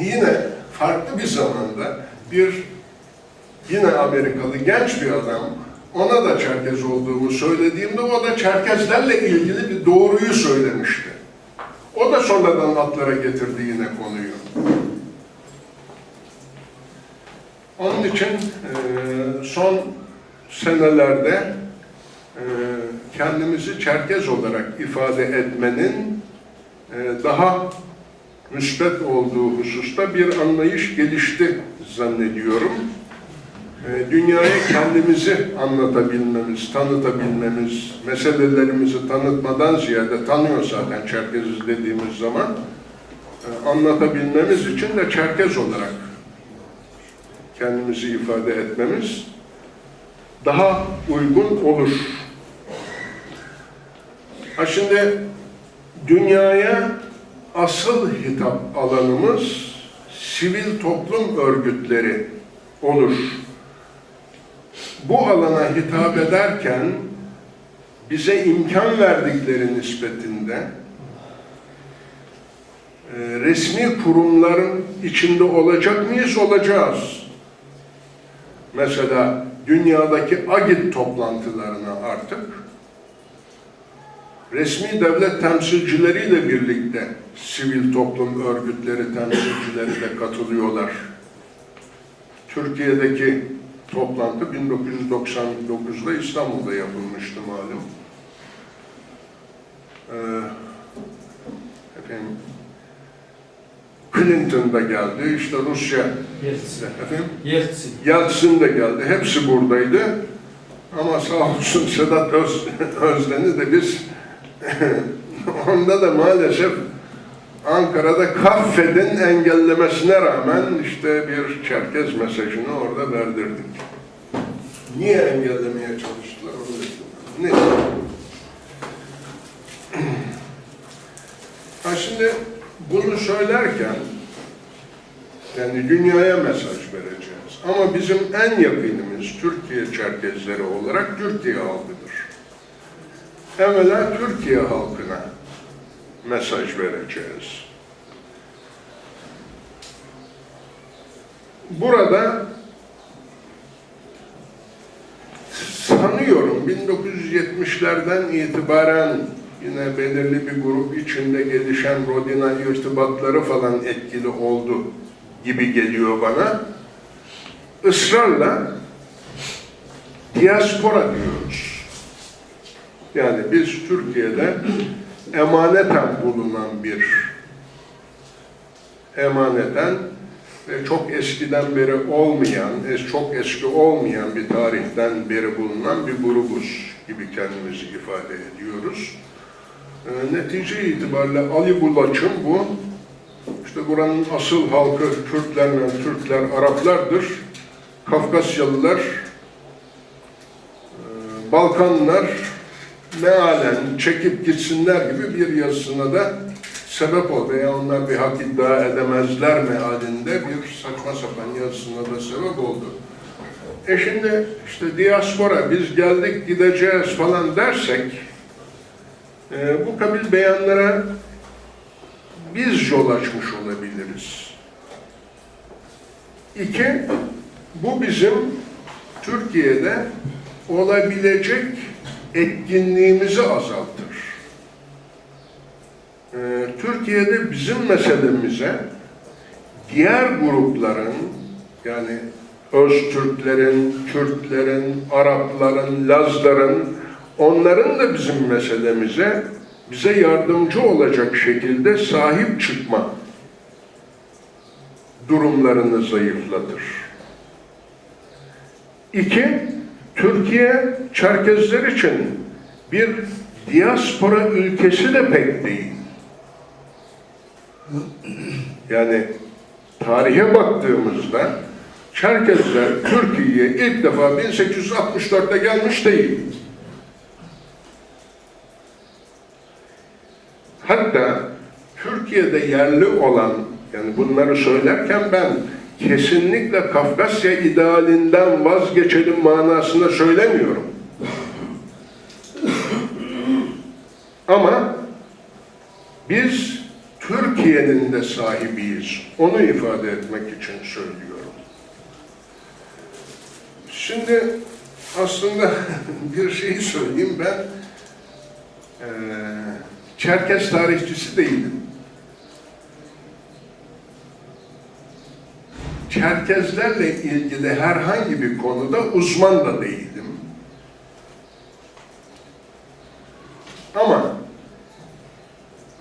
yine farklı bir zamanda bir yine Amerikalı genç bir adam ona da Çerkez olduğumu söylediğimde o da Çerkezlerle ilgili bir doğruyu söylemişti. O da sonradan atlara getirdi yine konuyu. Onun için e, son senelerde e, kendimizi Çerkez olarak ifade etmenin e, daha müsbet olduğu hususta bir anlayış gelişti zannediyorum. E, Dünyaya kendimizi anlatabilmemiz, tanıtabilmemiz, meselelerimizi tanıtmadan ziyade tanıyor zaten Çerkeziz dediğimiz zaman e, anlatabilmemiz için de Çerkez olarak kendimizi ifade etmemiz daha uygun olur. Ha şimdi dünyaya asıl hitap alanımız sivil toplum örgütleri olur. Bu alana hitap ederken bize imkan verdikleri nispetinde e, resmi kurumların içinde olacak mıyız? Olacağız. Mesela dünyadaki AGİT toplantılarına artık resmi devlet temsilcileriyle birlikte sivil toplum örgütleri temsilcileri de katılıyorlar. Türkiye'deki toplantı 1999'da İstanbul'da yapılmıştı malum. Ee, efendim, Clinton da geldi, işte Rusya, Yeltsin. efendim, Yeltsin. Yeltsin de geldi, hepsi buradaydı. Ama sağ olsun Sedat Öz, Özden'i de biz onda da maalesef Ankara'da kaffedin engellemesine rağmen işte bir Çerkez mesajını orada verdirdik. Niye engellemeye çalıştılar onu. Neyse. Ha şimdi bunu söylerken yani dünyaya mesaj vereceğiz. Ama bizim en yakınımız Türkiye Çerkezleri olarak Türkiye halkıdır. Evvela Türkiye halkına mesaj vereceğiz. Burada sanıyorum 1970'lerden itibaren yine belirli bir grup içinde gelişen Rodina irtibatları falan etkili oldu gibi geliyor bana. Israrla diaspora diyoruz. Yani biz Türkiye'de emaneten bulunan bir emaneten çok eskiden beri olmayan, es- çok eski olmayan bir tarihten beri bulunan bir grubuz gibi kendimizi ifade ediyoruz. E, netice itibariyle Ali Bulaç'ın bu, işte buranın asıl halkı Türkler, Türkler, Araplardır. Kafkasyalılar, e, Balkanlar mealen çekip gitsinler gibi bir yazısına da sebep oldu. Veya onlar bir hak iddia edemezler mealinde bir saçma sapan yazısına da sebep oldu. E şimdi işte diaspora biz geldik gideceğiz falan dersek e, bu kabil beyanlara biz yol açmış olabiliriz. İki, bu bizim Türkiye'de olabilecek etkinliğimizi azaltır. Ee, Türkiye'de bizim meselemize diğer grupların yani Öztürklerin, Kürtlerin, Arapların, Lazların onların da bizim meselemize bize yardımcı olacak şekilde sahip çıkma durumlarını zayıflatır. İki, Türkiye Çerkezler için bir diaspora ülkesi de pek değil. Yani tarihe baktığımızda Çerkezler Türkiye'ye ilk defa 1864'te gelmiş değil. Hatta Türkiye'de yerli olan, yani bunları söylerken ben kesinlikle Kafkasya idealinden vazgeçelim manasında söylemiyorum. Ama biz Türkiye Türkiye'nin de sahibiyiz. Onu ifade etmek için söylüyorum. Şimdi aslında bir şeyi söyleyeyim ben eee Çerkes tarihçisi değilim. Çerkezlerle ilgili herhangi bir konuda uzman da değilim. Ama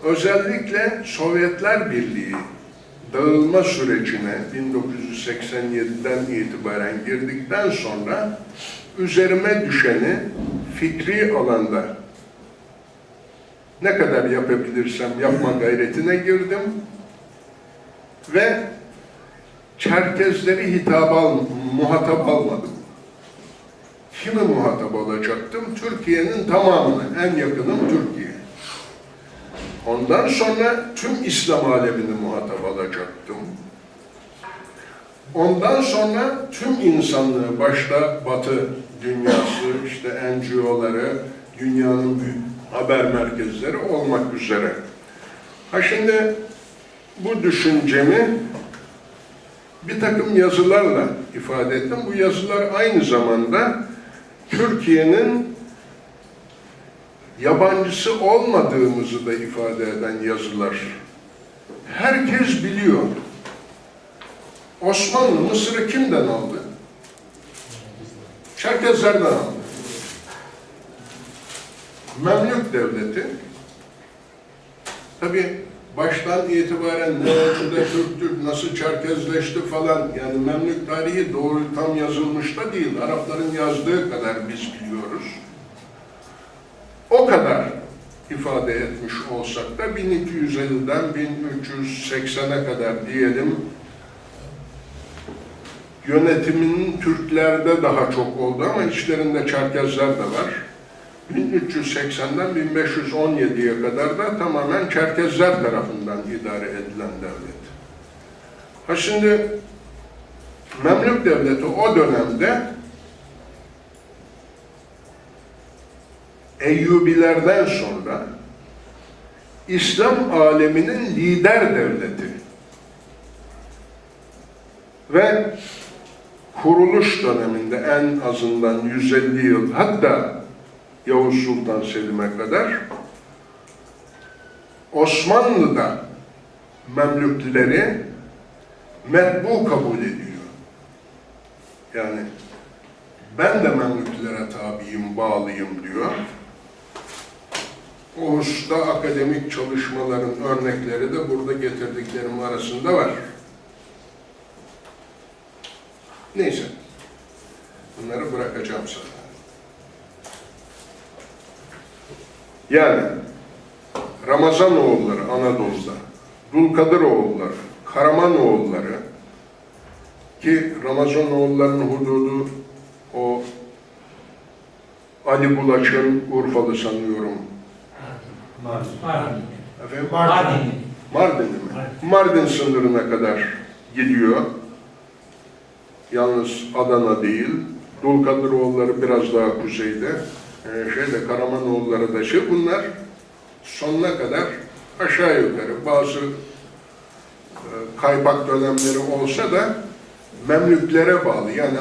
özellikle Sovyetler Birliği dağılma sürecine 1987'den itibaren girdikten sonra üzerime düşeni fikri alanda ne kadar yapabilirsem yapma gayretine girdim ve Çerkezleri hitap al, muhatap almadım. Kimi muhatap olacaktım? Türkiye'nin tamamını, en yakınım Türkiye. Ondan sonra tüm İslam alemini muhatap alacaktım. Ondan sonra tüm insanlığı, başta Batı dünyası, işte NGO'ları, dünyanın büyük haber merkezleri olmak üzere. Ha şimdi bu düşüncemi bir takım yazılarla ifade ettim. Bu yazılar aynı zamanda Türkiye'nin yabancısı olmadığımızı da ifade eden yazılar. Herkes biliyor. Osmanlı Mısır'ı kimden aldı? Çerkezlerden aldı. Memlük devleti tabi baştan itibaren ne ölçüde Türktür, nasıl Çerkezleşti falan yani Memlük tarihi doğru tam yazılmış da değil. Arapların yazdığı kadar biz biliyoruz. O kadar ifade etmiş olsak da 1250'den 1380'e kadar diyelim yönetiminin Türklerde daha çok oldu ama içlerinde Çerkezler de var. 1380'den 1517'ye kadar da tamamen Çerkezler tarafından idare edilen devlet. Ha şimdi Memlük Devleti o dönemde Eyyubilerden sonra İslam aleminin lider devleti ve kuruluş döneminde en azından 150 yıl hatta Yavuz Sultan Selim'e kadar Osmanlı'da Memlükleri metbu kabul ediyor. Yani ben de Memlüklere tabiyim, bağlıyım diyor. O hususta akademik çalışmaların örnekleri de burada getirdiklerim arasında var. Neyse. Bunları bırakacağım sana. Yani Ramazanoğulları Anadolu'da, Dulkadiroğulları, Karamanoğulları ki Ramazanoğullarının hududu o Ali Bulaç'ın Urfalı sanıyorum. Mardin. Efendim? Mardin. Mardin mi? Mardin sınırına kadar gidiyor. Yalnız Adana değil. Dulkadiroğulları biraz daha kuzeyde. Ee, şeyde Karamanoğulları da şey. Bunlar sonuna kadar aşağı yukarı bazı e, kaypak dönemleri olsa da Memlüklere bağlı. Yani